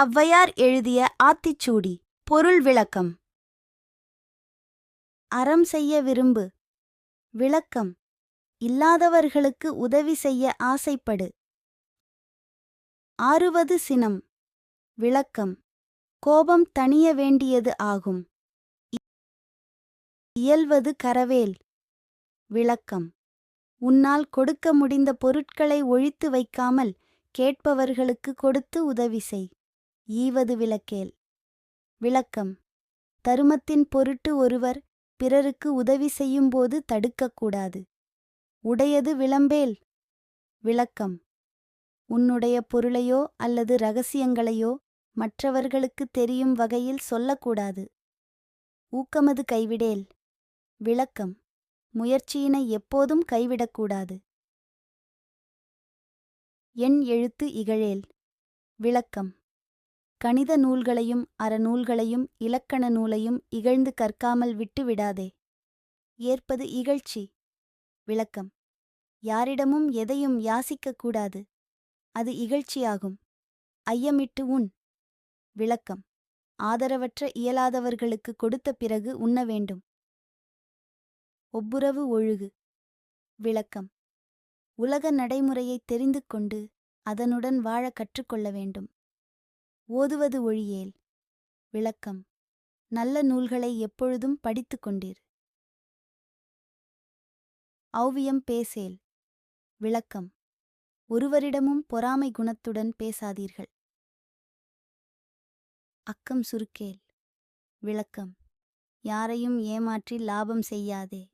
ஔவையார் எழுதிய ஆத்திச்சூடி பொருள் விளக்கம். அறம் செய்ய விரும்பு விளக்கம். இல்லாதவர்களுக்கு உதவி செய்ய ஆசைப்படு. ஆறுவது சினம் விளக்கம். கோபம் தணிய வேண்டியது ஆகும். இயல்வது கரவேல் விளக்கம். உன்னால் கொடுக்க முடிந்த பொருட்களை ஒழித்து வைக்காமல் கேட்பவர்களுக்கு கொடுத்து உதவி செய். ஈவது விளக்கேல். விளக்கம். தருமத்தின் பொருட்டு ஒருவர் பிறருக்கு உதவி செய்யும்போது தடுக்கக்கூடாது. உடையது விளம்பேல். விளக்கம். உன்னுடைய பொருளையோ அல்லது ரகசியங்களையோ மற்றவர்களுக்கு தெரியும் வகையில் சொல்லக்கூடாது. ஊக்கமது கைவிடேல். விளக்கம். முயற்சியினை எப்போதும் கைவிடக்கூடாது. எண் எழுத்து இகழேல். விளக்கம். கணித நூல்களையும் அறநூல்களையும் இலக்கண நூலையும் இகழ்ந்து கற்காமல் விட்டு விடாதே ஏற்பது இகழ்ச்சி. விளக்கம். யாரிடமும் எதையும் யாசிக்கக்கூடாது அது இகழ்ச்சியாகும். ஐயமிட்டு உண். விளக்கம். ஆதரவற்ற இயலாதவர்களுக்கு கொடுத்த பிறகு உண்ண வேண்டும். ஒப்புரவு ஒழுகு. விளக்கம். உலக நடைமுறையைத் தெரிந்து கொண்டு அதனுடன் வாழ கற்றுக்கொள்ள வேண்டும். ஓதுவது ஒழியேல். விளக்கம். நல்ல நூல்களை எப்பொழுதும் படித்துக் கொண்டீர். ஔவியம் பேசேல். விளக்கம். ஒருவரிடமும் பொறாமை குணத்துடன் பேசாதீர்கள். அக்கம் சுருக்கேல். விளக்கம். யாரையும் ஏமாற்றி லாபம் செய்யாதே.